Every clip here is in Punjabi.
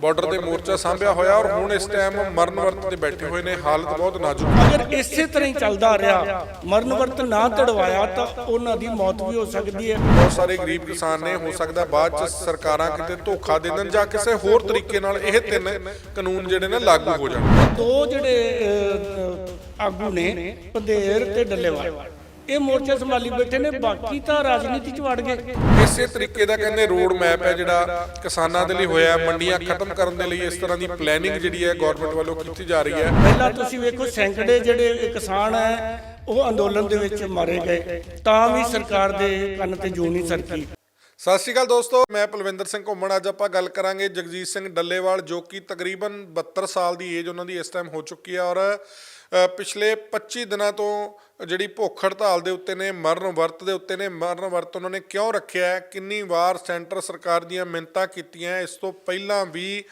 ਬਾਰਡਰ ਤੇ ਮੋਰਚਾ ਸਾਂਭਿਆ ਹੋਇਆ ਔਰ ਹੁਣ ਇਸ ਟਾਈਮ ਮਰਨ ਵਰਤ ਤੇ ਬੈਠੇ ਹੋਏ ਨੇ ਹਾਲਤ ਬਹੁਤ ਨਾਜ਼ੁਕ ਹੈ। ਅਗਰ ਇਸੇ ਤਰ੍ਹਾਂ ਹੀ ਚੱਲਦਾ ਰਿਹਾ ਮਰਨ ਵਰਤ ਨਾ ਤੜਵਾਇਆ ਤਾਂ ਉਹਨਾਂ ਦੀ ਮੌਤ ਵੀ ਹੋ ਸਕਦੀ ਹੈ। ਬਹੁਤ ਸਾਰੇ ਗਰੀਬ ਕਿਸਾਨ ਨੇ ਹੋ ਸਕਦਾ ਬਾਅਦ ਚ ਸਰਕਾਰਾਂ ਕਿਤੇ ਧੋਖਾ ਦੇ ਦੇਣ ਜਾਂ ਕਿਸੇ ਹੋਰ ਤਰੀਕੇ ਨਾਲ ਇਹ ਤਿੰਨ ਕਾਨੂੰਨ ਜਿਹੜੇ ਨੇ ਲਾਗੂ ਹੋ ਜਾਣ। ਦੋ ਜਿਹੜੇ ਆਗੂ ਨੇ ਪੰਧੇਰ ਤੇ ਡੱਲੇਵਾਲ। ਇਹ ਮੋਰਚਾ ਸੰਭਾਲੀ ਬੈਠੇ ਨੇ ਬਾਕੀ ਤਾਂ ਰਾਜਨੀਤੀ ਚ ਵੜ ਗਏ। ਇਸੇ ਤਰੀਕੇ ਦਾ ਕਹਿੰਦੇ ਰੋਡ ਮੈਪ ਹੈ ਜਿਹੜਾ ਕਿਸਾਨਾਂ ਦੇ ਲਈ ਹੋਇਆ ਹੈ। ਮੰਡੀਆਂ ਖਤਮ ਕਰਨ ਦੇ ਲਈ ਇਸ ਤਰ੍ਹਾਂ ਦੀ ਪਲੈਨਿੰਗ ਜਿਹੜੀ ਹੈ ਗਵਰਨਮੈਂਟ ਵੱਲੋਂ ਕੀਤੀ ਜਾ ਰਹੀ ਹੈ। ਪਹਿਲਾਂ ਤੁਸੀਂ ਵੇਖੋ ਸੈਂਕੜੇ ਜਿਹੜੇ ਕਿਸਾਨ ਹੈ ਉਹ ਅੰਦੋਲਨ ਦੇ ਵਿੱਚ ਮਾਰੇ ਗਏ। ਤਾਂ ਵੀ ਸਰਕਾਰ ਦੇ ਕੰਨ ਤੇ ਜੂ ਨਹੀਂ ਸਰਕੀ। ਸਤਿ ਸ਼੍ਰੀ ਅਕਾਲ ਦੋਸਤੋ ਮੈਂ ਪਲਵਿੰਦਰ ਸਿੰਘ ਘੁੰਮਣ ਅੱਜ ਆਪਾਂ ਗੱਲ ਕਰਾਂਗੇ ਜਗਜੀਤ ਸਿੰਘ ਡੱਲੇਵਾਲ ਜੋ ਕਿ ਤਕਰੀਬਨ 72 ਸਾਲ ਦੀ ਏਜ ਉਹਨਾਂ ਦੀ ਇਸ ਟਾਈਮ ਹੋ ਚੁੱਕੀ ਹੈ ਔਰ ਪਿਛਲੇ 25 ਦਿਨਾਂ ਤੋਂ ਜਿਹੜੀ ਭੁੱਖ ਹੜਤਾਲ ਦੇ ਉੱਤੇ ਨੇ, ਮਰਨ ਵਰਤ ਦੇ ਉੱਤੇ ਨੇ, ਮਰਨ ਵਰਤ ਉਹਨਾਂ ਨੇ ਕਿਉਂ ਰੱਖਿਆ ਕਿੰਨੀ ਵਾਰ ਸੈਂਟਰ ਸਰਕਾਰ ਦੀਆਂ ਮਿੰਨਤਾਂ ਕੀਤੀਆਂ ਇਸ ਤੋਂ ਪਹਿਲਾਂ ਵੀ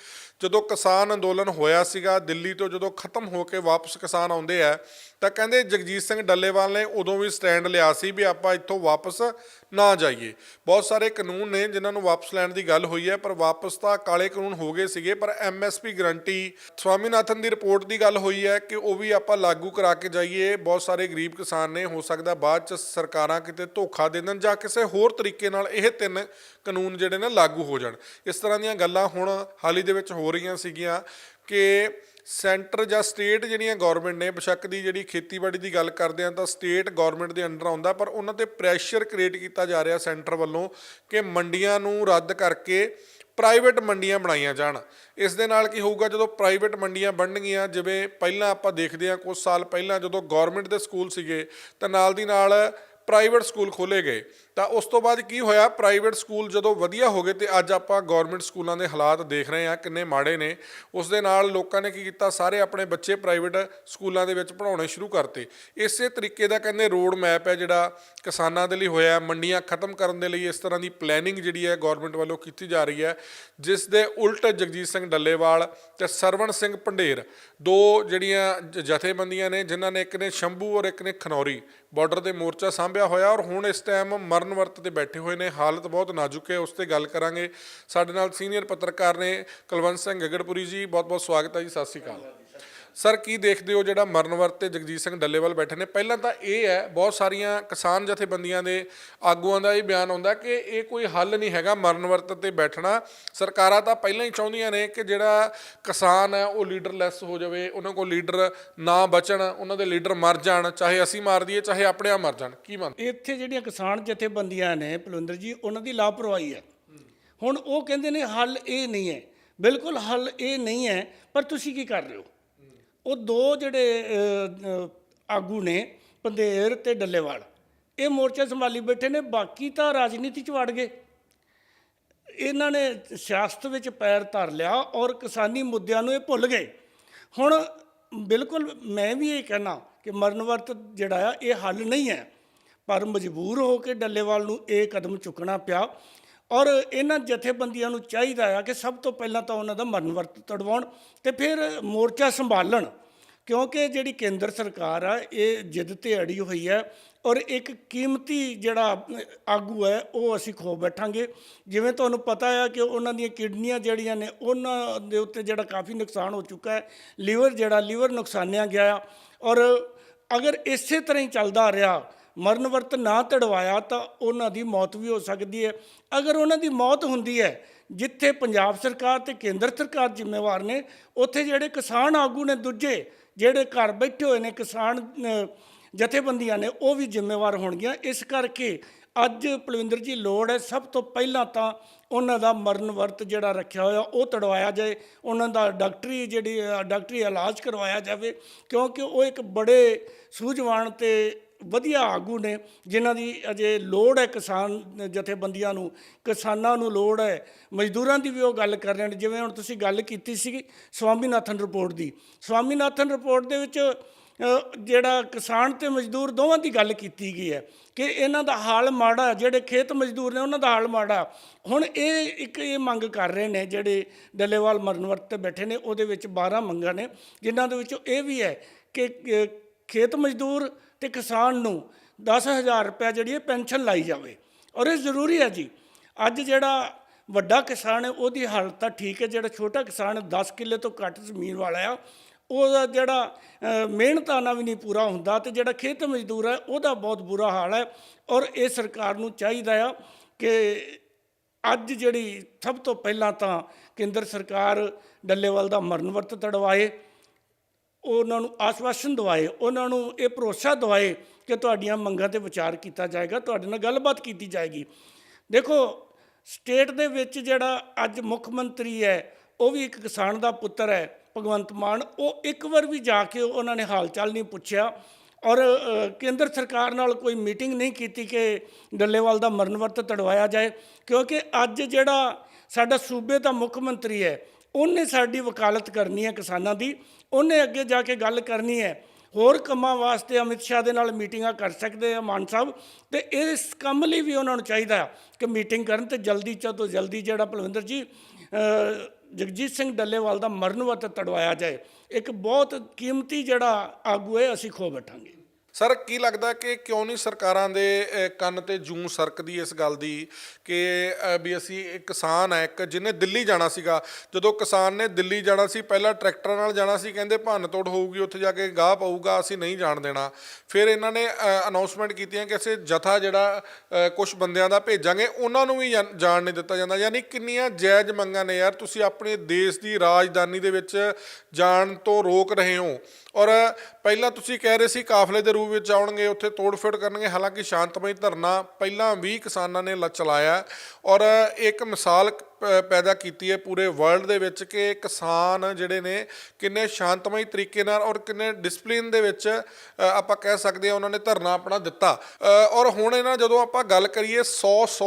ਜਦੋਂ ਕਿਸਾਨ ਅੰਦੋਲਨ ਹੋਇਆ ਸੀਗਾ, ਦਿੱਲੀ ਤੋਂ ਜਦੋਂ ਖਤਮ ਹੋ ਕੇ ਵਾਪਸ ਕਿਸਾਨ ਆਉਂਦੇ ਆ ਤਾਂ ਕਹਿੰਦੇ ਜਗਜੀਤ ਸਿੰਘ ਡੱਲੇਵਾਲ ਨੇ ਉਦੋਂ ਵੀ ਸਟੈਂਡ ਲਿਆ ਸੀ ਵੀ ਆਪਾਂ ਇੱਥੋਂ ਵਾਪਸ ਨਾ ਜਾਈਏ। ਬਹੁਤ ਸਾਰੇ ਕਾਨੂੰਨ ਨੇ ਜਿਨ੍ਹਾਂ ਨੂੰ ਵਾਪਸ ਲੈਣ ਦੀ ਗੱਲ ਹੋਈ ਹੈ, ਪਰ ਵਾਪਸ ਤਾਂ ਕਾਲੇ ਕਾਨੂੰਨ ਹੋ ਗਏ ਸੀਗੇ, ਪਰ ਐਮਐਸਪੀ ਗਰੰਟੀ, ਸਵਾਮੀਨਾਥਨ ਦੀ ਰਿਪੋਰਟ ਦੀ ਗੱਲ ਹੋਈ ਹੈ ਕਿ ਉਹ ਵੀ ਆਪਾਂ ਲਾਗੂ ਕਰਾ ਕੇ ਜਾਈਏ। ਬਹੁਤ ਸਾਰੇ ਗਰੀਬ ਕਿਸਾਨ ਨੇ, ਹੋ ਸਕਦਾ ਬਾਅਦ ਚ ਸਰਕਾਰਾਂ ਕਿਤੇ ਧੋਖਾ ਦੇ ਦੇਣ ਜਾਂ ਕਿਸੇ ਹੋਰ ਤਰੀਕੇ ਨਾਲ ਇਹ ਤਿੰਨ ਕਾਨੂੰਨ ਜਿਹੜੇ ਨੇ ਲਾਗੂ ਹੋ ਜਾਣ। ਇਸ ਤਰ੍ਹਾਂ ਦੀਆਂ ਗੱਲਾਂ ਹੁਣ ਹਾਲ ਹੀ ਦੇ ਵਿੱਚ ਹੋ ਰਹੀਆਂ ਸੀਗੀਆਂ ਕਿ ਸੈਂਟਰ ਜਾਂ ਸਟੇਟ ਜਿਹੜੀਆਂ ਗਵਰਨਮੈਂਟ ਨੇ, ਬਸ਼ੱਕ ਦੀ ਜਿਹੜੀ ਖੇਤੀਬਾੜੀ ਦੀ ਗੱਲ ਕਰਦੇ ਆ ਤਾਂ ਸਟੇਟ ਗਵਰਨਮੈਂਟ ਦੇ ਅੰਡਰ ਆਉਂਦਾ, ਪਰ ਉਹਨਾਂ ਤੇ ਪ੍ਰੈਸ਼ਰ ਕ੍ਰੀਏਟ ਕੀਤਾ ਜਾ ਰਿਹਾ ਸੈਂਟਰ ਵੱਲੋਂ ਕਿ ਮੰਡੀਆਂ ਨੂੰ ਰੱਦ ਕਰਕੇ ਪ੍ਰਾਈਵੇਟ ਮੰਡੀਆਂ ਬਣਾਈਆਂ ਜਾਣ। ਇਸ ਦੇ ਨਾਲ ਕੀ ਹੋਊਗਾ, ਜਦੋਂ ਪ੍ਰਾਈਵੇਟ ਮੰਡੀਆਂ ਬਣਨਗੀਆਂ, ਜਿਵੇਂ ਪਹਿਲਾਂ ਆਪਾਂ ਦੇਖਦੇ ਹਾਂ ਕੁਝ ਸਾਲ ਪਹਿਲਾਂ ਜਦੋਂ ਗਵਰਨਮੈਂਟ ਦੇ ਸਕੂਲ ਸੀਗੇ, ਤਾਂ ਨਾਲ ਦੀ ਨਾਲ ਪ੍ਰਾਈਵੇਟ ਸਕੂਲ ਖੋਲੇ ਗਏ। ਤਾਂ ਉਸ ਤੋਂ ਬਾਅਦ ਕੀ ਹੋਇਆ? ਪ੍ਰਾਈਵੇਟ ਸਕੂਲ ਜਦੋਂ ਵਧੀਆ ਹੋ ਗਏ ਤੇ ਅੱਜ ਆਪਾਂ ਗਵਰਨਮੈਂਟ ਸਕੂਲਾਂ ਦੇ ਹਾਲਾਤ ਦੇਖ ਰਹੇ ਹਾਂ, ਕਿੰਨੇ ਮਾੜੇ ਨੇ। ਉਸ ਦੇ ਨਾਲ ਲੋਕਾਂ ਨੇ ਕੀ ਕੀਤਾ? ਸਾਰੇ ਆਪਣੇ ਬੱਚੇ ਪ੍ਰਾਈਵੇਟ ਸਕੂਲਾਂ ਦੇ ਵਿੱਚ ਪੜਾਉਣੇ ਸ਼ੁਰੂ ਕਰਤੇ। ਇਸੇ ਤਰੀਕੇ ਦਾ ਕਹਿੰਦੇ ਰੋਡ ਮੈਪ ਹੈ ਜਿਹੜਾ ਕਿਸਾਨਾਂ ਦੇ ਲਈ ਹੋਇਆ ਮੰਡੀਆਂ ਖਤਮ ਕਰਨ ਦੇ ਲਈ ਇਸ ਤਰ੍ਹਾਂ ਦੀ ਪਲੈਨਿੰਗ ਜਿਹੜੀ ਹੈ ਗਵਰਨਮੈਂਟ ਵੱਲੋਂ ਕੀਤੀ ਜਾ ਰਹੀ ਹੈ। ਜਿਸ ਦੇ ਉਲਟ ਜਗਜੀਤ ਸਿੰਘ ਡੱਲੇਵਾਲ ਤੇ ਸਰਵਣ ਸਿੰਘ ਪੰਡੇਰ ਦੋ ਜਿਹੜੀਆਂ ਜ- ਜਥੇਬੰਦੀਆਂ ਨੇ, ਜਿਨ੍ਹਾਂ ਨੇ ਇੱਕ ਨੇ ਸ਼ੰਭੂ ਔਰ ਇੱਕ ਨੇ ਖਨੌਰੀ ਬਾਰਡਰ ਤੇ ਮੋਰਚਾ ਪਿਆ ਹੋਇਆ ਔਰ ਹੁਣ ਇਸ ਟਾਈਮ ਮਰਨ ਵਰਤ ਤੇ ਬੈਠੇ ਹੋਏ ਨੇ, ਹਾਲਤ ਬਹੁਤ ਨਾਜ਼ੁਕ ਹੈ, ਉਸ ਤੇ ਗੱਲ ਕਰਾਂਗੇ। ਸਾਡੇ ਨਾਲ ਸੀਨੀਅਰ ਪੱਤਰਕਾਰ ਨੇ ਕੁਲਵੰਤ ਸਿੰਘ ਗਗੜਪੁਰੀ ਜੀ ਬਹੁਤ ਬਹੁਤ ਸਵਾਗਤ ਹੈ ਜੀ, ਸਤਿ ਸ਼੍ਰੀ ਅਕਾਲ। ਸਰ, ਕੀ ਦੇਖਦੇ ਹੋ ਜਿਹੜਾ ਮਰਨ ਵਰਤ ਤੇ ਜਗਜੀਤ ਸਿੰਘ ਡੱਲੇਵਾਲ ਬੈਠੇ ਨੇ? ਪਹਿਲਾਂ ਤਾਂ ਇਹ ਹੈ, ਬਹੁਤ ਸਾਰੀਆਂ ਕਿਸਾਨ ਜਥੇਬੰਦੀਆਂ ਦੇ ਆਗੂਆਂ ਦਾ ਇਹ ਬਿਆਨ ਆਉਂਦਾ ਕਿ ਇਹ ਕੋਈ ਹੱਲ ਨਹੀਂ ਹੈਗਾ ਮਰਨ ਵਰਤ ਤੇ ਬੈਠਣਾ। ਸਰਕਾਰਾਂ ਤਾਂ ਪਹਿਲਾਂ ਹੀ ਚਾਹੁੰਦੀਆਂ ਨੇ ਕਿ ਜਿਹੜਾ ਕਿਸਾਨ ਹੈ, ਉਹ ਲੀਡਰਲੈਸ ਹੋ ਜਾਵੇ, ਉਹਨਾਂ ਕੋਲ ਲੀਡਰ ਨਾ ਬਚਣ, ਉਹਨਾਂ ਦੇ ਲੀਡਰ ਮਰ ਜਾਣ, ਚਾਹੇ ਅਸੀਂ ਮਾਰ ਦਈਏ, ਚਾਹੇ ਆਪਣੇ ਆਪ ਮਰ ਜਾਣ। ਕੀ ਮੰਨ ਇੱਥੇ ਜਿਹੜੀਆਂ ਕਿਸਾਨ ਜਥੇਬੰਦੀਆਂ ਨੇ ਪਲਵਿੰਦਰ ਜੀ, ਉਹਨਾਂ ਦੀ ਲਾਪਰਵਾਹੀ ਹੈ। ਹੁਣ ਉਹ ਕਹਿੰਦੇ ਨੇ ਹੱਲ ਇਹ ਨਹੀਂ ਹੈ। ਬਿਲਕੁਲ ਹੱਲ ਇਹ ਨਹੀਂ ਹੈ, ਪਰ ਤੁਸੀਂ ਕੀ ਕਰ ਰਹੇ ਹੋ? ਉਹ ਦੋ ਜਿਹੜੇ ਆਗੂ ਨੇ ਪੰਧੇਰ ਤੇ ਡੱਲੇਵਾਲ, ਇਹ ਮੋਰਚਾ ਸੰਭਾਲੀ ਬੈਠੇ ਨੇ, ਬਾਕੀ ਤਾਂ ਰਾਜਨੀਤੀ ਚ ਵੜ ਗਏ। ਇਹਨਾਂ ਨੇ ਸਿਆਸਤ ਵਿੱਚ ਪੈਰ ਧਰ ਲਿਆ ਔਰ ਕਿਸਾਨੀ ਮੁੱਦਿਆਂ ਨੂੰ ਇਹ ਭੁੱਲ ਗਏ। ਹੁਣ ਬਿਲਕੁਲ ਮੈਂ ਵੀ ਇਹ ਕਹਿਣਾ ਕਿ ਮਰਨ ਵਰਤ ਜਿਹੜਾ ਆ, ਇਹ ਹੱਲ ਨਹੀਂ ਹੈ। ਪਰ ਮਜਬੂਰ ਹੋ ਕੇ ਡੱਲੇਵਾਲ ਨੂੰ ਇਹ ਕਦਮ ਚੁੱਕਣਾ ਪਿਆ। ਔਰ ਇਹਨਾਂ ਜਥੇਬੰਦੀਆਂ ਨੂੰ ਚਾਹੀਦਾ ਆ ਕਿ ਸਭ ਤੋਂ ਪਹਿਲਾਂ ਤਾਂ ਉਹਨਾਂ ਦਾ ਮਰਨ ਵਰਤ ਤੜਵਾਉਣ ਤੇ ਫਿਰ ਮੋਰਚਾ ਸੰਭਾਲਣ, ਕਿਉਂਕਿ ਜਿਹੜੀ ਕੇਂਦਰ ਸਰਕਾਰ ਆ, ਇਹ ਜਿੱਦ ਤੇ ਅੜੀ ਹੋਈ ਹੈ ਔਰ ਇੱਕ ਕੀਮਤੀ ਜਿਹੜਾ ਆਗੂ ਹੈ, ਉਹ ਅਸੀਂ ਖੋ ਬੈਠਾਂਗੇ। ਜਿਵੇਂ ਤੁਹਾਨੂੰ ਪਤਾ ਹੈ ਕਿ ਉਹਨਾਂ ਦੀਆਂ ਕਿਡਨੀਆਂ ਜਿਹੜੀਆਂ ਨੇ, ਉਹਨਾਂ ਦੇ ਉੱਤੇ ਜਿਹੜਾ ਕਾਫੀ ਨੁਕਸਾਨ ਹੋ ਚੁੱਕਾ ਹੈ। ਲੀਵਰ ਜਿਹੜਾ, ਲੀਵਰ ਨੁਕਸਾਨਿਆ ਗਿਆ ਆ। ਔਰ ਅਗਰ ਇਸੇ ਤਰ੍ਹਾਂ ਹੀ ਚੱਲਦਾ ਰਿਹਾ ਮਰਨ ਵਰਤ ਨਾ ਤੜਵਾਇਆ ਤਾਂ ਉਹਨਾਂ ਦੀ ਮੌਤ ਵੀ ਹੋ ਸਕਦੀ ਹੈ। ਅਗਰ ਉਹਨਾਂ ਦੀ ਮੌਤ ਹੁੰਦੀ ਹੈ, ਜਿੱਥੇ ਪੰਜਾਬ ਸਰਕਾਰ ਤੇ ਕੇਂਦਰ ਸਰਕਾਰ ਜ਼ਿੰਮੇਵਾਰ ਨੇ, ਉੱਥੇ ਜਿਹੜੇ ਕਿਸਾਨ ਆਗੂ ਨੇ ਦੂਜੇ, ਜਿਹੜੇ ਘਰ ਬੈਠੇ ਹੋਏ ਨੇ, ਕਿਸਾਨ ਜਥੇਬੰਦੀਆਂ ਨੇ, ਉਹ ਵੀ ਜ਼ਿੰਮੇਵਾਰ ਹੋਣਗੀਆਂ। ਇਸ ਕਰਕੇ ਅੱਜ ਪਲਵਿੰਦਰ ਜੀ ਲੋੜ ਹੈ, ਸਭ ਤੋਂ ਪਹਿਲਾਂ ਤਾਂ ਉਹਨਾਂ ਦਾ ਮਰਨ ਵਰਤ ਜਿਹੜਾ ਰੱਖਿਆ ਹੋਇਆ, ਉਹ ਤੜਵਾਇਆ ਜਾਏ। ਉਹਨਾਂ ਦਾ ਡਾਕਟਰੀ ਜਿਹੜੀ, ਡਾਕਟਰੀ ਇਲਾਜ ਕਰਵਾਇਆ ਜਾਵੇ, ਕਿਉਂਕਿ ਉਹ ਇੱਕ ਬੜੇ ਸੂਝਵਾਨ ਤੇ ਵਧੀਆ ਆਗੂ ਨੇ, ਜਿਨ੍ਹਾਂ ਦੀ ਅਜੇ ਲੋੜ ਹੈ ਕਿਸਾਨ, ਜਥੇਬੰਦੀਆਂ ਨੂੰ, ਕਿਸਾਨਾਂ ਨੂੰ ਲੋੜ ਹੈ। ਮਜ਼ਦੂਰਾਂ ਦੀ ਵੀ ਉਹ ਗੱਲ ਕਰ ਰਹੇ ਨੇ, ਜਿਵੇਂ ਹੁਣ ਤੁਸੀਂ ਗੱਲ ਕੀਤੀ ਸੀ ਸਵਾਮੀਨਾਥਨ ਰਿਪੋਰਟ ਦੀ। ਸਵਾਮੀਨਾਥਨ ਰਿਪੋਰਟ ਦੇ ਵਿੱਚ ਜਿਹੜਾ ਕਿਸਾਨ ਤੇ ਮਜ਼ਦੂਰ ਦੋਵਾਂ ਦੀ ਗੱਲ ਕੀਤੀ ਗਈ ਹੈ ਕਿ ਇਹਨਾਂ ਦਾ ਹਾਲ ਮਾੜਾ, ਜਿਹੜੇ ਖੇਤ ਮਜ਼ਦੂਰ ਨੇ ਉਹਨਾਂ ਦਾ ਹਾਲ ਮਾੜਾ। ਹੁਣ ਇਹ ਇੱਕ ਇਹ ਮੰਗ ਕਰ ਰਹੇ ਨੇ, ਜਿਹੜੇ ਡੱਲੇਵਾਲ ਮਰਨਵਰਤ ਤੇ ਬੈਠੇ ਨੇ, ਉਹਦੇ ਵਿੱਚ 12 ਮੰਗਾਂ ਨੇ, ਜਿਨ੍ਹਾਂ ਦੇ ਵਿੱਚੋਂ ਇਹ ਵੀ ਹੈ ਕਿ ਖੇਤ ਮਜ਼ਦੂਰ ਤੇ ਕਿਸਾਨ ਨੂੰ 10000 ਰੁਪਏ ਜਿਹੜੀ ਹੈ ਪੈਨਸ਼ਨ ਲਾਈ ਜਾਵੇ। ਔਰ ਇਹ ਜ਼ਰੂਰੀ ਹੈ ਜੀ ਅੱਜ ਜਿਹੜਾ ਵੱਡਾ ਕਿਸਾਨ ਹੈ ਉਹਦੀ ਹਾਲਤ ਤਾਂ ਠੀਕ ਹੈ ਜਿਹੜਾ ਛੋਟਾ ਕਿਸਾਨ ਹੈ 10 ਕਿੱਲੇ ਤੋਂ ਘੱਟ ਜ਼ਮੀਨ ਵਾਲਾ ਆ ਉਹਦਾ ਜਿਹੜਾ ਅ, ਮਿਹਨਤਾਨਾ ਵੀ ਨਹੀਂ ਪੂਰਾ ਹੁੰਦਾ ਤੇ ਜਿਹੜਾ ਖੇਤ ਮਜ਼ਦੂਰ ਹੈ ਉਹਦਾ ਬਹੁਤ ਬੁਰਾ ਹਾਲ ਹੈ। ਔਰ ਇਹ ਸਰਕਾਰ ਨੂੰ ਚਾਹੀਦਾ ਆ ਕਿ ਅੱਜ ਜਿਹੜੀ ਸਭ ਤੋਂ ਪਹਿਲਾਂ ਤਾਂ ਕੇਂਦਰ ਸਰਕਾਰ ਡੱਲੇਵਾਲ ਦਾ ਮਰਨ ਵਰਤ ਤੜਵਾਏ ਉਹਨਾਂ ਨੂੰ ਆਸ਼ਵਾਸਨ ਦਵਾਏ, ਉਹਨਾਂ ਨੂੰ ਇਹ ਭਰੋਸਾ ਦਵਾਏ ਕਿ ਤੁਹਾਡੀਆਂ ਮੰਗਾਂ ਤੇ ਵਿਚਾਰ ਕੀਤਾ ਜਾਏਗਾ, ਤੁਹਾਡੇ ਨਾਲ ਗੱਲਬਾਤ ਕੀਤੀ ਜਾਏਗੀ। ਦੇਖੋ, ਸਟੇਟ ਦੇ ਵਿੱਚ ਜਿਹੜਾ ਅੱਜ ਮੁੱਖ ਮੰਤਰੀ ਹੈ, ਉਹ ਵੀ ਇੱਕ ਕਿਸਾਨ ਦਾ ਪੁੱਤਰ ਹੈ, ਭਗਵੰਤ ਮਾਨ। ਉਹ ਇੱਕ ਵਾਰ ਵੀ ਜਾ ਕੇ ਉਹਨਾਂ ਨੇ ਹਾਲ ਚਾਲ ਨਹੀਂ ਪੁੱਛਿਆ ਔਰ ਕੇਂਦਰ ਸਰਕਾਰ ਨਾਲ ਕੋਈ ਮੀਟਿੰਗ ਨਹੀਂ ਕੀਤੀ ਕਿ ਡੱਲੇਵਾਲ ਦਾ ਮਰਨ ਵਰਤ ਤੜਵਾਇਆ ਜਾਏ, ਕਿਉਂਕਿ ਅੱਜ ਜਿਹੜਾ ਸਾਡਾ ਸੂਬੇ ਦਾ ਮੁੱਖ ਮੰਤਰੀ ਹੈ ਉਹਨੇ ਸਾਡੀ ਵਕਾਲਤ ਕਰਨੀ ਹੈ ਕਿਸਾਨਾਂ ਦੀ, ਉਹਨੇ ਅੱਗੇ ਜਾ ਕੇ ਗੱਲ ਕਰਨੀ ਹੈ। ਹੋਰ ਕੰਮਾਂ ਵਾਸਤੇ ਅਮਿਤ ਸ਼ਾਹ ਦੇ ਨਾਲ ਮੀਟਿੰਗਾਂ ਕਰ ਸਕਦੇ ਆ ਮਾਨ ਸਾਹਿਬ, ਤੇ ਇਸ ਕੰਮ ਲਈ ਵੀ ਉਹਨਾਂ ਨੂੰ ਚਾਹੀਦਾ ਕਿ ਮੀਟਿੰਗ ਕਰਨ ਤੇ ਜਲਦੀ ਤੋਂ ਜਲਦੀ ਜਿਹੜਾ ਭਲਵਿੰਦਰ ਜੀ ਜਗਜੀਤ ਸਿੰਘ ਡੱਲੇਵਾਲ ਦਾ ਮਰਨ ਵਰਤ ਤੜਵਾਇਆ ਜਾਏ। ਇੱਕ ਬਹੁਤ ਕੀਮਤੀ ਜਿਹੜਾ ਆਗੂ ਹੈ, ਅਸੀਂ ਖੋ ਬੈਠਾਂਗੇ। ਸਰ, ਕੀ ਲੱਗਦਾ ਕਿ ਕਿਉਂ ਨਹੀਂ ਸਰਕਾਰਾਂ ਦੇ ਕੰਨ ਤੇ ਜੂੰ ਸਰਕਦੀ ਇਸ ਗੱਲ ਦੀ ਕਿ ਵੀ ਅਸੀਂ ਇੱਕ ਕਿਸਾਨ ਹੈ ਇੱਕ ਜਿਹਨੇ ਦਿੱਲੀ ਜਾਣਾ ਸੀਗਾ। ਜਦੋਂ ਕਿਸਾਨ ਨੇ ਦਿੱਲੀ ਜਾਣਾ ਸੀ, ਪਹਿਲਾਂ ਟਰੈਕਟਰਾਂ ਨਾਲ ਜਾਣਾ ਸੀ, ਕਹਿੰਦੇ ਭੰਨ ਤੋੜ ਹੋਊਗੀ, ਉੱਥੇ ਜਾ ਕੇ ਗਾਹ ਪਊਗਾ, ਅਸੀਂ ਨਹੀਂ ਜਾਣ ਦੇਣਾ। ਫਿਰ ਇਹਨਾਂ ਨੇ ਅਨਾਉਂਸਮੈਂਟ ਕੀਤੀਆਂ ਕਿ ਅਸੀਂ ਜਥਾ ਜਿਹੜਾ ਕੁਝ ਬੰਦਿਆਂ ਦਾ ਭੇਜਾਂਗੇ, ਉਹਨਾਂ ਨੂੰ ਵੀ ਜਾਣ- ਜਾਣ ਨਹੀਂ ਦਿੱਤਾ ਜਾਂਦਾ। ਯਾਨੀ ਕਿੰਨੀਆਂ ਜਾਇਜ਼ ਮੰਗਾਂ ਨੇ ਯਾਰ, ਤੁਸੀਂ ਆਪਣੇ ਦੇਸ਼ ਦੀ ਰਾਜਧਾਨੀ ਦੇ ਵਿੱਚ ਜਾਣ ਤੋਂ ਰੋਕ ਰਹੇ ਹੋ। ਔਰ ਪਹਿਲਾਂ ਤੁਸੀਂ ਕਹਿ ਰਹੇ ਸੀ ਕਾਫਲੇ ਦੇ ਰੂਪ ਵਿੱਚ ਆਉਣਗੇ, ਉੱਥੇ ਤੋੜ-ਫੋੜ ਕਰਨਗੇ। ਹਾਲਾਂਕਿ ਸ਼ਾਂਤਮਈ ਧਰਨਾ ਪਹਿਲਾਂ ਵੀ ਕਿਸਾਨਾਂ ਨੇ ਲ- ਚਲਾਇਆ ਔਰ ਇੱਕ ਮਿਸਾਲ ਪੈਦਾ ਕੀਤੀ ਹੈ ਪੂਰੇ ਵਰਲਡ ਦੇ ਵਿੱਚ ਕਿ ਕਿਸਾਨ ਜਿਹੜੇ ਨੇ ਕਿੰਨੇ ਸ਼ਾਂਤਮਈ ਤਰੀਕੇ ਨਾਲ ਔਰ ਕਿੰਨੇ ਡਿਸਪਲਿਨ ਦੇ ਵਿੱਚ ਆਪਾਂ ਕਹਿ ਸਕਦੇ ਹਾਂ ਉਹਨਾਂ ਨੇ ਧਰਨਾ ਆਪਣਾ ਦਿੱਤਾ। ਔਰ ਹੁਣ ਇਹਨਾਂ ਜਦੋਂ ਆਪਾਂ ਗੱਲ ਕਰੀਏ 100 100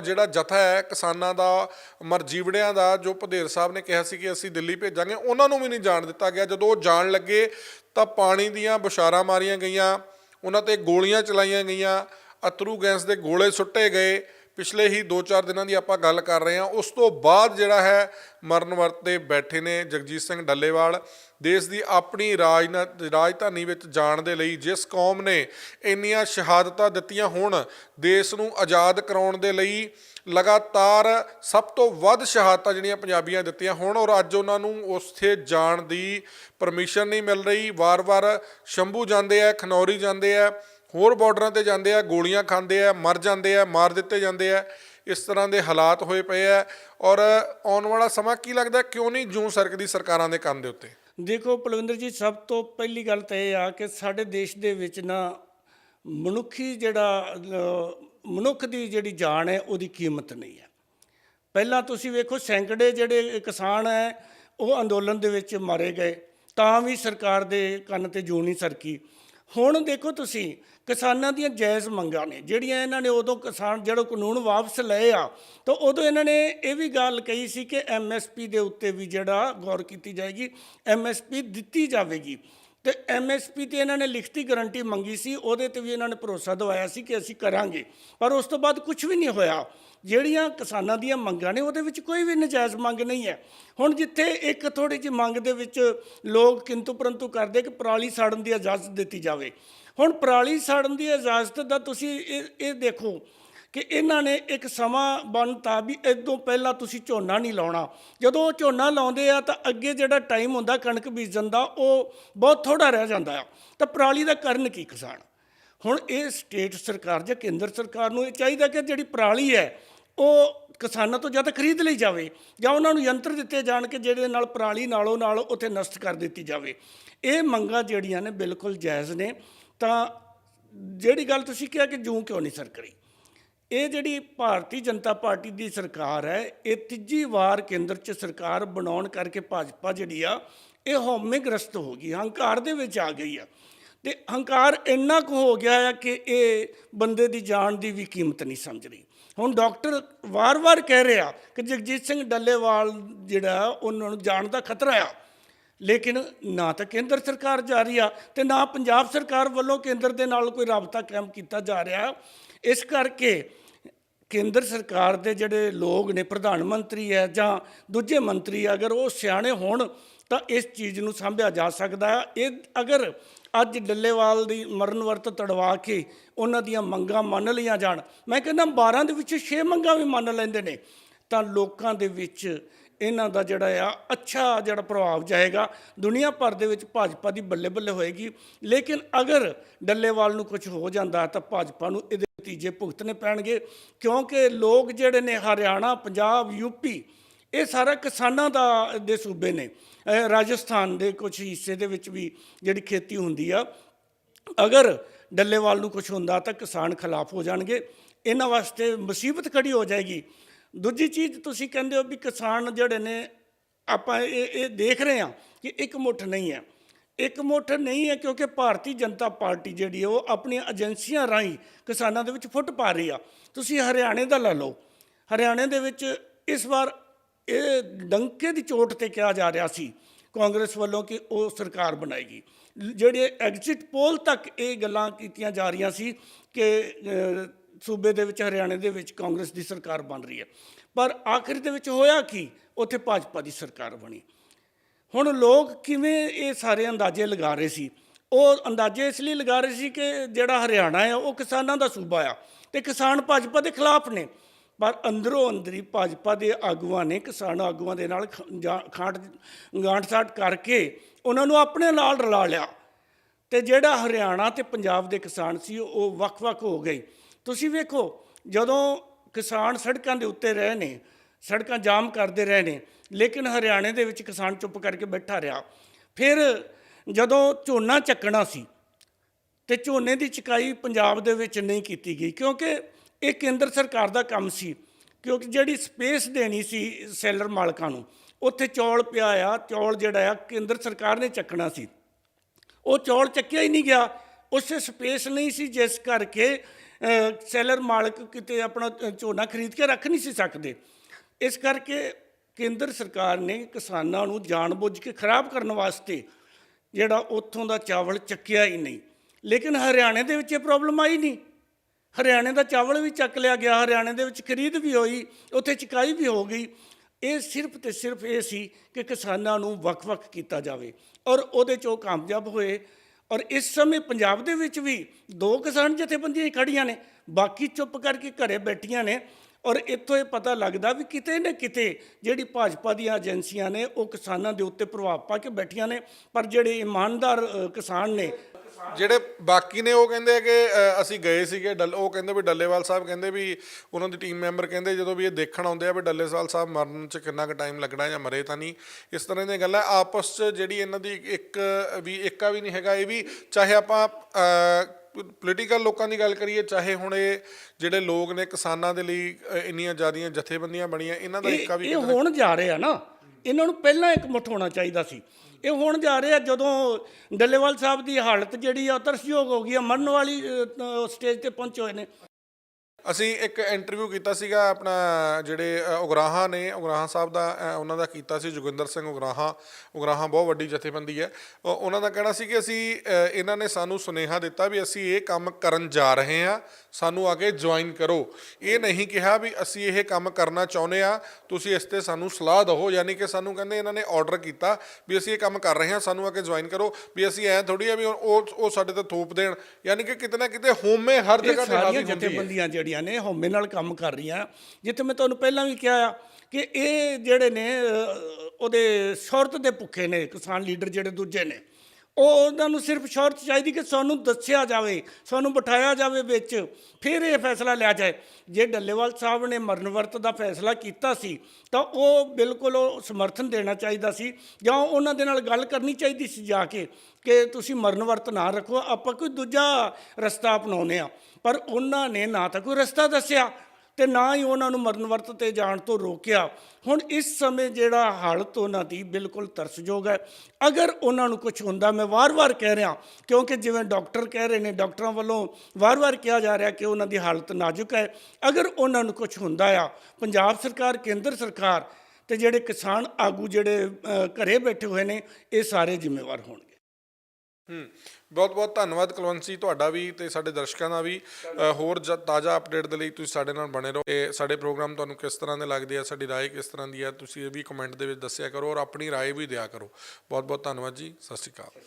ਜਿਹੜਾ ਜਥਾ ਹੈ ਕਿਸਾਨਾਂ ਦਾ, ਮਰਜੀਵੜਿਆਂ ਦਾ, ਜੋ ਭਦੇਰ ਸਾਹਿਬ ਨੇ ਕਿਹਾ ਸੀ ਕਿ ਅਸੀਂ ਦਿੱਲੀ ਭੇਜਾਂਗੇ, ਉਹਨਾਂ ਨੂੰ ਵੀ ਨਹੀਂ ਜਾਣ ਦਿੱਤਾ ਗਿਆ। ਜਦੋਂ ਉਹ ਜਾਣ ਲੱਗੇ ਤਾਂ ਪਾਣੀ ਦੀਆਂ ਬੁਸ਼ਾਰਾਂ ਮਾਰੀਆਂ ਗਈਆਂ, ਉਹਨਾਂ ਤੇ ਗੋਲੀਆਂ ਚਲਾਈਆਂ ਗਈਆਂ, ਅਤਰੂ ਗੈਸ ਦੇ ਗੋਲੇ ਸੁੱਟੇ ਗਏ ਪਿਛਲੇ ਹੀ 2-4 ਦਿਨਾਂ ਦੀ ਆਪਾਂ ਗੱਲ ਕਰ ਰਹੇ ਹਾਂ। ਉਸ ਤੋਂ ਬਾਅਦ ਜਿਹੜਾ ਹੈ, ਮਰਨ ਵਰਤੇ ਬੈਠੇ ਨੇ ਜਗਜੀਤ ਸਿੰਘ ਡੱਲੇਵਾਲ। ਦੇਸ਼ ਦੀ ਆਪਣੀ ਰਾਜਨਾ, ਰਾਜਧਾਨੀ ਵਿੱਚ ਜਾਣ ਦੇ ਲਈ ਜਿਸ ਕੌਮ ਨੇ ਇੰਨੀਆਂ ਸ਼ਹਾਦਤਾਂ ਦਿੱਤੀਆਂ ਹੋਣ, ਦੇਸ਼ ਨੂੰ ਆਜ਼ਾਦ ਕਰਾਉਣ ਦੇ ਲਈ ਲਗਾਤਾਰ ਸਭ ਤੋਂ ਵੱਧ ਸ਼ਹਾਦਤਾਂ ਜਿਹੜੀਆਂ ਪੰਜਾਬੀਆਂ ਦਿੱਤੀਆਂ ਹੋਣ ਔਰ ਅੱਜ ਉਹਨਾਂ ਨੂੰ ਉੱਥੇ ਜਾਣ ਦੀ ਪਰਮਿਸ਼ਨ ਨਹੀਂ ਮਿਲ ਰਹੀ। ਵਾਰ-ਵਾਰ ਸ਼ੰਭੂ ਜਾਂਦੇ ਆ, ਖਨੌਰੀ ਜਾਂਦੇ ਆ। ਹੋਰ ਬਾਰਡਰਾਂ ਤੇ ਜਾਂਦੇ ਆ, ਗੋਲੀਆਂ ਖਾਂਦੇ ਆ, ਮਰ ਜਾਂਦੇ ਆ, ਮਾਰ ਦਿੱਤੇ ਜਾਂਦੇ ਆ, ਇਸ ਤਰ੍ਹਾਂ ਦੇ ਹਾਲਾਤ ਹੋਏ ਪਏ ਆ। ਔਰ ਆਉਣ ਵਾਲਾ ਸਮਾਂ ਕੀ ਲੱਗਦਾ, ਕਿਉਂ ਨਹੀਂ ਜੂੰ ਸਰਕਦੀ ਸਰਕਾਰਾਂ ਦੇ ਕੰਨ ਦੇ ਉੱਤੇ? ਦੇਖੋ ਪਲਵਿੰਦਰ ਜੀ, ਸਭ ਤੋਂ ਪਹਿਲੀ ਗੱਲ ਤਾਂ ਇਹ ਆ ਕਿ ਸਾਡੇ ਦੇਸ਼ ਦੇ ਵਿੱਚ ਨਾ ਮਨੁੱਖੀ ਜਿਹੜਾ ਮਨੁੱਖ ਦੀ ਜਿਹੜੀ ਜਾਨ ਹੈ, ਉਹਦੀ ਕੀਮਤ ਨਹੀਂ ਹੈ। ਪਹਿਲਾਂ ਤੁਸੀਂ ਵੇਖੋ, ਸੈਂਕੜੇ ਜਿਹੜੇ ਕਿਸਾਨ ਹੈ, ਉਹ ਅੰਦੋਲਨ ਦੇ ਵਿੱਚ ਮਾਰੇ ਗਏ, ਤਾਂ ਵੀ ਸਰਕਾਰ ਦੇ ਕੰਨ ਤੇ ਜੂੰ ਨਹੀਂ ਸਰਕੀ। ਹੁਣ ਦੇਖੋ ਤੁਸੀਂ ਕਿਸਾਨਾਂ ਦੀਆਂ ਜਾਇਜ਼ ਮੰਗਾਂ ਨੇ। ਜਿਹੜੀਆਂ ਇਹਨਾਂ ਨੇ ਉਦੋਂ ਕਿਸਾਨ ਜਿਹੜਾ ਕਾਨੂੰਨ ਵਾਪਸ ਲਏ ਆ, ਤਾਂ ਉਦੋਂ ਇਹਨਾਂ ਨੇ ਇਹ ਵੀ ਗੱਲ ਕਹੀ ਸੀ ਕਿ ਐਮਐਸਪੀ ਦੇ ਉੱਤੇ ਵੀ ਜਿਹੜਾ ਗੌਰ ਕੀਤੀ ਜਾਏਗੀ ਐਮਐਸਪੀ ਦਿੱਤੀ ਜਾਵੇਗੀ। ਤੇ ਐਮਐਸਪੀ ਤੇ ਇਹਨਾਂ ਨੇ ਲਿਖਤੀ ਗਾਰੰਟੀ ਮੰਗੀ ਸੀ, ਉਹਦੇ ਤੇ ਵੀ ਇਹਨਾਂ ਨੇ ਭਰੋਸਾ ਦਵਾਇਆ ਸੀ ਕਿ ਅਸੀਂ ਕਰਾਂਗੇ। ਪਰ ਉਸ ਤੋਂ ਬਾਅਦ ਕੁਝ ਵੀ ਨਹੀਂ ਹੋਇਆ। ਜਿਹੜੀਆਂ ਕਿਸਾਨਾਂ ਦੀਆਂ ਮੰਗਾਂ ਨੇ, ਉਹਦੇ ਵਿੱਚ ਕੋਈ ਵੀ ਨਜਾਇਜ਼ ਮੰਗ ਨਹੀਂ ਹੈ। ਹੁਣ ਜਿੱਥੇ ਇੱਕ ਥੋੜੀ ਜਿਹੀ ਮੰਗ ਦੇ ਵਿੱਚ ਲੋਕ ਕਿੰਤੂ ਪਰੰਤੂ ਕਰਦੇ ਕਿ ਪਰਾਲੀ ਸਾੜਨ ਦੀ ਇਜਾਜ਼ਤ ਦਿੱਤੀ ਜਾਵੇ। ਹੁਣ ਪਰਾਲੀ ਸਾੜਨ ਦੀ ਇਜਾਜ਼ਤ ਦਾ ਤੁਸੀਂ ਇਹ ਇਹ ਦੇਖੋ ਕਿ ਇਹਨਾਂ ਨੇ ਇੱਕ ਸਮਾਂ ਬਣਤਾ ਵੀ ਇਦੋਂ ਪਹਿਲਾਂ ਤੁਸੀਂ ਝੋਨਾ ਨਹੀਂ ਲਾਉਣਾ। ਜਦੋਂ ਉਹ ਝੋਨਾ ਲਾਉਂਦੇ ਆ ਤਾਂ ਅੱਗੇ ਜਿਹੜਾ ਟਾਈਮ ਹੁੰਦਾ ਕਣਕ ਬੀਜਣ ਦਾ, ਉਹ ਬਹੁਤ ਥੋੜਾ ਰਹਿ ਜਾਂਦਾ ਆ। ਤਾਂ ਪਰਾਲੀ ਦਾ ਕਰਨ ਕੀ ਕਿਸਾਨ? ਹੁਣ ਇਹ ਸਟੇਟ ਸਰਕਾਰ ਜਾਂ ਕੇਂਦਰ ਸਰਕਾਰ ਨੂੰ ਇਹ ਚਾਹੀਦਾ ਕਿ ਜਿਹੜੀ ਪਰਾਲੀ ਹੈ, ਉਹ ਕਿਸਾਨਾਂ ਤੋਂ ਜਾਂ ਤਾਂ ਖਰੀਦ ਲਈ ਜਾਵੇ ਜਾਂ ਉਹਨਾਂ ਨੂੰ ਯੰਤਰ ਦਿੱਤੇ ਜਾਣ ਕਿ ਜਿਹਦੇ ਨਾਲ ਪਰਾਲੀ ਨਾਲੋਂ ਨਾਲ ਉੱਥੇ ਨਸ਼ਟ ਕਰ ਦਿੱਤੀ ਜਾਵੇ। ਇਹ ਮੰਗਾਂ ਜਿਹੜੀਆਂ ਨੇ ਬਿਲਕੁਲ ਜਾਇਜ਼ ਨੇ। ਤਾਂ ਜਿਹੜੀ ਗੱਲ ਤੁਸੀਂ ਕਿਹਾ ਕਿ ਜੂੰ ਕਿਉਂ ਨਹੀਂ ਸਰਕਰੀ ਇਹ ਜਿਹੜੀ ਭਾਰਤੀ ਜਨਤਾ ਪਾਰਟੀ ਦੀ ਸਰਕਾਰ ਹੈ, ਇਹ ਤੀਜੀ ਵਾਰ ਕੇਂਦਰ 'ਚ ਸਰਕਾਰ ਬਣਾਉਣ ਕਰਕੇ ਭਾਜਪਾ ਜਿਹੜੀ ਆ, ਇਹ ਹਉਮੈ ਗ੍ਰਸਤ ਹੋ ਗਈ, ਹੰਕਾਰ ਦੇ ਵਿੱਚ ਆ ਗਈ ਆ। ਤੇ ਹੰਕਾਰ ਇੰਨਾ ਕੁ ਹੋ ਗਿਆ ਆ ਕਿ ਇਹ ਬੰਦੇ ਦੀ ਜਾਨ ਦੀ ਵੀ ਕੀਮਤ ਨਹੀਂ ਸਮਝ ਰਹੀ। ਹੁਣ ਡਾਕਟਰ ਵਾਰ-ਵਾਰ ਕਹਿ ਰਿਹਾ ਕਿ ਜਗਜੀਤ ਸਿੰਘ ਡੱਲੇਵਾਲ ਜਿਹੜਾ, ਉਹਨਾਂ ਨੂੰ ਜਾਨ ਦਾ ਖਤਰਾ ਆ। ਲੇਕਿਨ ਨਾ ਤਾਂ ਕੇਂਦਰ ਸਰਕਾਰ ਜਾ ਰਹੀ ਆ ਤੇ ਨਾ ਪੰਜਾਬ ਸਰਕਾਰ ਵੱਲੋਂ ਕੇਂਦਰ ਦੇ ਨਾਲ ਕੋਈ ਰਾਬਤਾ ਕਾਇਮ ਕੀਤਾ ਜਾ ਰਿਹਾ। ਇਸ ਕਰਕੇ ਕੇਂਦਰ ਸਰਕਾਰ ਦੇ ਜਿਹੜੇ ਲੋਕ ਨੇ, ਪ੍ਰਧਾਨ ਮੰਤਰੀ ਹੈ ਜਾਂ ਦੂਜੇ ਮੰਤਰੀ ਅਗਰ ਉਹ ਸਿਆਣੇ ਹੋਣ ਤਾਂ ਇਸ ਚੀਜ਼ ਨੂੰ ਸੰਭਿਆ ਜਾ ਸਕਦਾ ਹੈ। ਇਹ ਅਗਰ ਅੱਜ ਡੱਲੇਵਾਲ ਦੀ ਮਰਨ ਵਰਤ ਤੜਵਾ ਕੇ ਉਹਨਾਂ ਦੀਆਂ ਮੰਗਾਂ ਮੰਨ ਲਈਆਂ ਜਾਣ, ਮੈਂ ਕਹਿੰਦਾ 12 ਦੇ ਵਿੱਚ 6 ਮੰਗਾਂ ਵੀ ਮੰਨ ਲੈਂਦੇ ਨੇ, ਤਾਂ ਲੋਕਾਂ ਦੇ ਵਿੱਚ ਇਹਨਾਂ ਦਾ ਜਿਹੜਾ ਆ, ਅੱਛਾ ਜਿਹੜਾ ਪ੍ਰਭਾਵ ਜਾਏਗਾ, ਦੁਨੀਆ ਭਰ ਦੇ ਵਿੱਚ ਭਾਜਪਾ ਦੀ ਬੱਲੇ ਬੱਲੇ ਹੋਏਗੀ। ਲੇਕਿਨ ਅਗਰ ਡੱਲੇਵਾਲ ਨੂੰ ਕੁਝ ਹੋ ਜਾਂਦਾ ਤਾਂ ਭਾਜਪਾ ਨੂੰ ਇਹਦੇ ਨਤੀਜੇ ਭੁਗਤਣੇ ਪੈਣਗੇ, ਕਿਉਂਕਿ ਲੋਕ ਜਿਹੜੇ ਨੇ ਹਰਿਆਣਾ, ਪੰਜਾਬ ਯੂਪੀ ਇਹ ਸਾਰਾ ਕਿਸਾਨਾਂ ਦਾ, ਦੇ ਸੂਬੇ ਨੇ। ਰਾਜਸਥਾਨ ਦੇ ਕੁਝ ਹਿੱਸੇ ਦੇ ਵਿੱਚ ਵੀ ਜਿਹੜੀ ਖੇਤੀ ਹੁੰਦੀ ਆ, ਅਗਰ ਡੱਲੇਵਾਲ ਨੂੰ ਕੁਝ ਹੁੰਦਾ ਤਾਂ ਕਿਸਾਨ ਖਿਲਾਫ ਹੋ ਜਾਣਗੇ। ਇਹਨਾਂ ਵਾਸਤੇ ਮੁਸੀਬਤ ਖੜੀ ਹੋ ਜਾਏਗੀ। ਦੂਜੀ ਚੀਜ਼ ਤੁਸੀਂ ਕਹਿੰਦੇ ਹੋ ਵੀ ਕਿਸਾਨ ਜਿਹੜੇ ਨੇ, ਆਪਾਂ ਇਹ ਇਹ ਦੇਖ ਰਹੇ ਹਾਂ ਕਿ ਇੱਕ ਮੁੱਠ ਨਹੀਂ ਹੈ। ਇੱਕ ਮੁੱਠ ਨਹੀਂ ਹੈ ਕਿਉਂਕਿ ਭਾਰਤੀ ਜਨਤਾ ਪਾਰਟੀ ਜਿਹੜੀ ਹੈ, ਉਹ ਆਪਣੀਆਂ ਏਜੰਸੀਆਂ ਰਾਹੀਂ ਕਿਸਾਨਾਂ ਦੇ ਵਿੱਚ ਫੁੱਟ ਪਾ ਰਹੀ ਆ। ਤੁਸੀਂ ਹਰਿਆਣੇ ਦਾ ਲੈ ਲਓ। ਹਰਿਆਣੇ ਦੇ ਵਿੱਚ ਇਸ ਵਾਰ ਇਹ ਡੰਕੇ ਦੀ ਚੋਟ ਤੇ ਕਿਹਾ ਜਾ ਰਿਹਾ ਸੀ ਕਾਂਗਰਸ ਵੱਲੋਂ ਕਿ ਉਹ ਸਰਕਾਰ ਬਣਾਏਗੀ। ਜਿਹੜੇ ਐਗਜ਼ਿਟ ਪੋਲ ਤੱਕ ਇਹ ਗੱਲਾਂ ਕੀਤੀਆਂ ਜਾ ਰਹੀਆਂ ਸੀ ਕਿ ਸੂਬੇ ਦੇ ਵਿੱਚ, ਹਰਿਆਣੇ ਦੇ ਵਿੱਚ ਕਾਂਗਰਸ ਦੀ ਸਰਕਾਰ ਬਣ ਰਹੀ ਹੈ। ਪਰ ਆਖਿਰ ਦੇ ਵਿੱਚ ਹੋਇਆ ਕੀ? ਉੱਥੇ ਭਾਜਪਾ ਦੀ ਸਰਕਾਰ ਬਣੀ। ਹੁਣ ਲੋਕ ਕਿਵੇਂ ਇਹ ਸਾਰੇ ਅੰਦਾਜ਼ੇ ਲਗਾ ਰਹੇ ਸੀ? ਉਹ ਅੰਦਾਜ਼ੇ ਇਸ ਲਈ ਲਗਾ ਰਹੇ ਸੀ ਕਿ ਜਿਹੜਾ ਹਰਿਆਣਾ ਹੈ, ਉਹ ਕਿਸਾਨਾਂ ਦਾ ਸੂਬਾ ਆ ਤੇ ਕਿਸਾਨ ਭਾਜਪਾ ਦੇ ਖਿਲਾਫ ਨੇ। ਪਰ ਅੰਦਰੋਂ ਅੰਦਰੀ ਭਾਜਪਾ ਦੇ ਆਗੂਆਂ ਨੇ ਕਿਸਾਨ ਆਗੂਆਂ ਦੇ ਨਾਲ ਖ- ਜਾਂ- ਖਾਂਟ ਗਾਂਠ-ਸਾਟ ਕਰਕੇ ਉਹਨਾਂ ਨੂੰ ਆਪਣੇ ਨਾਲ ਰਲਾ ਲਿਆ। ਤੇ ਜਿਹੜਾ ਹਰਿਆਣਾ ਤੇ ਪੰਜਾਬ ਦੇ ਕਿਸਾਨ ਸੀ, ਉਹ ਵੱਖ-ਵੱਖ ਹੋ ਗਏ। ਤੁਸੀਂ ਵੇਖੋ, ਜਦੋਂ ਕਿਸਾਨ ਸੜਕਾਂ ਦੇ ਉੱਤੇ ਰਹੇ ਨੇ, ਸੜਕਾਂ ਜਾਮ ਕਰਦੇ ਰਹੇ ਨੇ, ਲੇਕਿਨ ਹਰਿਆਣੇ ਦੇ ਵਿੱਚ ਕਿਸਾਨ ਚੁੱਪ ਕਰਕੇ ਬੈਠਾ ਰਿਹਾ। ਫਿਰ ਜਦੋਂ ਝੋਨਾ ਚੱਕਣਾ ਸੀ, ਤੇ ਝੋਨੇ ਦੀ ਚਕਾਈ ਪੰਜਾਬ ਦੇ ਵਿੱਚ ਨਹੀਂ ਕੀਤੀ ਗਈ, ਕਿਉਂਕਿ ਇਹ ਕੇਂਦਰ ਸਰਕਾਰ ਦਾ ਕੰਮ ਸੀ, ਕਿਉਂਕਿ ਜਿਹੜੀ ਸਪੇਸ ਦੇਣੀ ਸੀ ਸੈਲਰ ਮਾਲਕਾਂ ਨੂੰ, ਉੱਥੇ ਚੌਲ ਪਿਆ ਆ, ਚੌਲ ਜਿਹੜਾ ਆ ਕੇਂਦਰ ਸਰਕਾਰ ਨੇ ਚੱਕਣਾ ਸੀ। ਉਹ ਚੌਲ ਚੱਕਿਆ ਹੀ ਨਹੀਂ ਗਿਆ, ਉਸੇ ਸਪੇਸ ਨਹੀਂ ਸੀ ਜਿਸ ਕਰਕੇ ਸੈਲਰ ਮਾਲਕ ਕਿਤੇ ਆਪਣਾ ਝੋਨਾ ਖਰੀਦ ਕੇ ਰੱਖ ਨਹੀਂ ਸੀ ਸਕਦੇ। ਇਸ ਕਰਕੇ ਕੇਂਦਰ ਸਰਕਾਰ ਨੇ ਕਿਸਾਨਾਂ ਨੂੰ ਜਾਣਬੁੱਝ ਕੇ ਖਰਾਬ ਕਰਨ ਵਾਸਤੇ ਜਿਹੜਾ ਉੱਥੋਂ ਦਾ ਚਾਵਲ ਚੱਕਿਆ ਹੀ ਨਹੀਂ। ਲੇਕਿਨ ਹਰਿਆਣੇ ਦੇ ਵਿੱਚ ਇਹ ਪ੍ਰੋਬਲਮ ਆਈ ਨਹੀਂ। ਹਰਿਆਣੇ ਦਾ ਚਾਵਲ ਵੀ ਚੱਕ ਲਿਆ ਗਿਆ, ਹਰਿਆਣੇ ਦੇ ਵਿੱਚ ਖਰੀਦ ਵੀ ਹੋਈ, ਉੱਥੇ ਚਕਾਈ ਵੀ ਹੋ ਗਈ। ਇਹ ਸਿਰਫ ਤੇ ਸਿਰਫ ਇਹ ਸੀ ਕਿ ਕਿਸਾਨਾਂ ਨੂੰ ਵੱਖ-ਵੱਖ ਕੀਤਾ ਜਾਵੇ। ਔਰ ਉਹਦੇ 'ਚ ਉਹ ਕਾਮਯਾਬ ਹੋਏ। ਔਰ ਇਸ ਸਮੇਂ ਪੰਜਾਬ ਦੇ ਵਿੱਚ ਵੀ ਦੋ ਕਿਸਾਨ ਜਥੇਬੰਦੀਆਂ ਹੀ ਖੜੀਆਂ ਨੇ, ਬਾਕੀ ਚੁੱਪ ਕਰਕੇ ਘਰੇ ਬੈਠੀਆਂ ਨੇ ਔਰ ਇੱਥੋਂ ਇਹ ਪਤਾ ਲੱਗਦਾ ਵੀ ਕਿਤੇ ਨਾ ਕਿਤੇ ਜਿਹੜੀ ਭਾਜਪਾ ਦੀਆਂ ਏਜੰਸੀਆਂ ਨੇ ਉਹ ਕਿਸਾਨਾਂ ਦੇ ਉੱਤੇ ਪ੍ਰਭਾਵ ਪਾ ਕੇ ਬੈਠੀਆਂ ਨੇ, ਪਰ ਜਿਹੜੇ ਇਮਾਨਦਾਰ ਕਿਸਾਨ ਨੇ ਜਿਹੜੇ ਬਾਕੀ ਨੇ ਉਹ ਕਹਿੰਦੇ ਆ ਕਿ ਅਸੀਂ ਗਏ ਸੀਗੇ ਡੱਲ ਉਹ ਕਹਿੰਦੇ ਵੀ ਡੱਲੇਵਾਲ ਸਾਹਿਬ ਕਹਿੰਦੇ ਵੀ ਉਹਨਾਂ ਦੀ ਟੀਮ ਮੈਂਬਰ ਕਹਿੰਦੇ ਜਦੋਂ ਵੀ ਇਹ ਦੇਖਣ ਆਉਂਦੇ ਆ ਵੀ ਡੱਲੇਵਾਲ ਸਾਹਿਬ ਮਰਨ 'ਚ ਕਿੰਨਾ ਕੁ ਟਾਈਮ ਲੱਗਣਾ ਜਾਂ ਮਰੇ ਤਾਂ ਨਹੀਂ ਇਸ ਤਰ੍ਹਾਂ ਦੀਆਂ ਗੱਲਾਂ ਆਪਸ 'ਚ ਜਿਹੜੀ ਇਹਨਾਂ ਦੀ ਇੱਕ ਵੀ ਇੱਕਾ ਵੀ ਨਹੀਂ ਹੈਗਾ ਇਹ ਵੀ ਚਾਹੇ ਆਪਾਂ ਪੋਲੀਟੀਕਲ ਲੋਕਾਂ ਦੀ ਗੱਲ ਕਰੀਏ ਚਾਹੇ ਹੁਣ ਇਹ ਜਿਹੜੇ ਲੋਕ ਨੇ ਕਿਸਾਨਾਂ ਦੇ ਲਈ ਇੰਨੀਆਂ ਜ਼ਿਆਦੀਆਂ ਜਥੇਬੰਦੀਆਂ ਬਣੀਆਂ ਇਹਨਾਂ ਦਾ ਇੱਕਾ ਵੀ ਇਹ ਹੋਣ ਜਾ ਰਹੇ ਆ ਨਾ। ਇਹਨਾਂ ਨੂੰ ਪਹਿਲਾਂ ਇੱਕ ਮੁੱਠ ਹੋਣਾ ਚਾਹੀਦਾ ਸੀ। ਇਹ ਹੁਣ ਜਾ ਰਿਹਾ ਜਦੋਂ ਡੱਲੇਵਾਲ ਸਾਹਿਬ ਦੀ ਹਾਲਤ ਜਿਹੜੀ ਆ ਤਰਸਯੋਗ ਹੋ ਗਈ ਆ। ਮਰਨ ਵਾਲੀ ਸਟੇਜ ਤੇ ਪਹੁੰਚੇ ਹੋਏ ਨੇ। ਅਸੀਂ ਇੱਕ ਇੰਟਰਵਿਊ ਕੀਤਾ ਸੀਗਾ ਆਪਣਾ ਜਿਹੜੇ ਉਗਰਾਹਾਂ ਨੇ ਉਗਰਾਹਾਂ ਸਾਹਿਬ ਦਾ ਉਹਨਾਂ ਦਾ ਕੀਤਾ ਸੀ ਜੋਗਿੰਦਰ ਸਿੰਘ ਉਗਰਾਹਾਂ। ਉਗਰਾਹਾਂ ਬਹੁਤ ਵੱਡੀ ਜਥੇਬੰਦੀ ਹੈ। ਉਹ- ਉਹਨਾਂ ਦਾ ਕਹਿਣਾ ਸੀ ਕਿ ਅਸੀਂ ਇਹਨਾਂ ਨੇ ਸਾਨੂੰ ਸੁਨੇਹਾ ਦਿੱਤਾ ਵੀ ਅਸੀਂ ਇਹ ਕੰਮ ਕਰਨ ਜਾ ਰਹੇ ਹਾਂ ਸਾਨੂੰ ਆ ਕੇ ਜੁਆਇਨ ਕਰੋ। ਇਹ ਨਹੀਂ ਕਿਹਾ ਵੀ ਅਸੀਂ ਇਹ ਕੰਮ ਕਰਨਾ ਚਾਹੁੰਦੇ ਆ ਤੁਸੀਂ ਇਸ ਤੇ ਸਾਨੂੰ ਸਲਾਹ ਦਿਓ ਯਾਨੀ ਕਿ ਸਾਨੂੰ ਕਹਿੰਦੇ ਇਹਨਾਂ ਨੇ ਆਰਡਰ ਕੀਤਾ ਵੀ ਅਸੀਂ ਇਹ ਕੰਮ ਕਰ ਰਹੇ ਹਾਂ ਸਾਨੂੰ ਆ ਕੇ ਜੁਆਇਨ ਕਰੋ ਵੀ ਅਸੀਂ ਐ ਥੋੜੀ ਆ ਵੀ ਉਹ ਉਹ ਸਾਡੇ ਤੇ ਥੋਪ ਦੇਣ ਯਾਨੀ ਕਿ ਕਿਤੇ ਨਾ ਕਿਤੇ ਹੋਮੇ ਹਰ ਜਗ੍ਹਾ ਤੇ ਸਾਰੀਆਂ ਹਾਜ਼ਰ ਹੁੰਦੀ ਹੈ। ਜਥੇਬੰਦੀਆਂ ਜਿਹੜੀਆਂ ਨੇ, ਹਉਮੈ ਨਾਲ ਕੰਮ ਕਰ ਰਹੀਆਂ। ਜਿੱਥੇ ਮੈਂ ਤੁਹਾਨੂੰ ਪਹਿਲਾਂ ਵੀ ਕਿਹਾ ਆ ਕਿ ਇਹ ਜਿਹੜੇ ਨੇ ਉਹਦੇ ਸ਼ੌਰਤ ਦੇ ਭੁੱਖੇ ਨੇ ਕਿਸਾਨ ਲੀਡਰ ਜਿਹੜੇ ਦੂਜੇ ਨੇ। ਉਹ ਉਹਨਾਂ ਨੂੰ ਸਿਰਫ ਸ਼ੌਰਤ ਚਾਹੀਦੀ ਕਿ ਸਾਨੂੰ ਦੱਸਿਆ ਜਾਵੇ, ਸਾਨੂੰ ਬਿਠਾਇਆ ਜਾਵੇ ਵਿੱਚ, ਫਿਰ ਇਹ ਫੈਸਲਾ ਲਿਆ ਜਾਏ। ਜੇ ਡੱਲੇਵਾਲ ਸਾਹਿਬ ਨੇ ਮਰਨ ਵਰਤ ਦਾ ਫੈਸਲਾ ਕੀਤਾ ਸੀ, ਤਾਂ ਉਹ ਬਿਲਕੁਲ ਉਹ ਸਮਰਥਨ ਦੇਣਾ ਚਾਹੀਦਾ ਸੀ, ਜਾਂ ਉਹਨਾਂ ਦੇ ਨਾਲ ਗੱਲ ਕਰਨੀ ਚਾਹੀਦੀ ਸੀ ਜਾ ਕੇ ਕਿ ਤੁਸੀਂ ਮਰਨ ਵਰਤ ਨਾ ਰੱਖੋ, ਆਪਾਂ ਕੋਈ ਦੂਜਾ ਰਸਤਾ ਅਪਣਾਉਂਦੇ ਆ ਪਰ ਉਹਨਾਂ ਨੇ ਨਾ ਤਾਂ ਕੋਈ ਰਸਤਾ ਦੱਸਿਆ। ਤੇ ਨਾ ਹੀ ਉਹਨਾਂ ਨੂੰ ਮਰਨ ਵਰਤ ਤੇ ਜਾਣ ਤੋਂ ਰੋਕਿਆ। ਹੁਣ ਇਸ ਸਮੇਂ ਜਿਹੜਾ ਹਾਲਤ ਉਹਨਾਂ ਦੀ ਬਿਲਕੁਲ ਤਰਸਯੋਗ ਹੈ। ਅਗਰ ਉਹਨਾਂ ਨੂੰ ਕੁਝ ਹੁੰਦਾ ਮੈਂ ਵਾਰ-ਵਾਰ ਕਹਿ ਰਿਹਾ ਕਿਉਂਕਿ ਜਿਵੇਂ ਡਾਕਟਰ ਕਹਿ ਰਹੇ ਨੇ ਡਾਕਟਰਾਂ ਵੱਲੋਂ ਵਾਰ-ਵਾਰ ਕਿਹਾ ਜਾ ਰਿਹਾ ਕਿ ਉਹਨਾਂ ਦੀ ਹਾਲਤ ਨਾਜ਼ੁਕ ਹੈ। ਅਗਰ ਉਹਨਾਂ ਨੂੰ ਕੁਝ ਹੁੰਦਾ ਆ ਪੰਜਾਬ ਸਰਕਾਰ ਕੇਂਦਰ ਸਰਕਾਰ ਤੇ ਜਿਹੜੇ ਕਿਸਾਨ ਆਗੂ ਜਿਹੜੇ ਅ, ਘਰੇ ਬੈਠੇ ਹੋਏ ਨੇ ਇਹ ਸਾਰੇ ਜ਼ਿੰਮੇਵਾਰ ਹੋਣਗੇ। ਹੂੰ। ਬਹੁਤ ਬਹੁਤ ਧੰਨਵਾਦ ਕੁਲਵੰਤ ਜੀ ਤੁਹਾਡਾ ਵੀ ਤੇ ਸਾਡੇ ਦਰਸ਼ਕਾਂ ਦਾ ਵੀ। ਹੋਰ ਜ- ਤਾਜ਼ਾ ਅਪਡੇਟ ਦੇ ਲਈ ਤੁਸੀਂ ਸਾਡੇ ਨਾਲ ਬਣੇ ਰਹੋ। ਤੇ ਸਾਡੇ ਪ੍ਰੋਗਰਾਮ ਤੁਹਾਨੂੰ ਕਿਸ ਤਰ੍ਹਾਂ ਦੇ ਲੱਗਦੇ ਆ, ਸਾਡੀ ਰਾਏ ਕਿਸ ਤਰ੍ਹਾਂ ਦੀ ਆ, ਤੁਸੀਂ ਇਹ ਵੀ ਕਮੈਂਟ ਦੇ ਵਿੱਚ ਦੱਸਿਆ ਕਰੋ ਔਰ ਆਪਣੀ ਰਾਏ ਵੀ ਦਿਆ ਕਰੋ। ਬਹੁਤ ਬਹੁਤ ਧੰਨਵਾਦ ਜੀ। ਸਤਿ ਸ਼੍ਰੀ ਅਕਾਲ।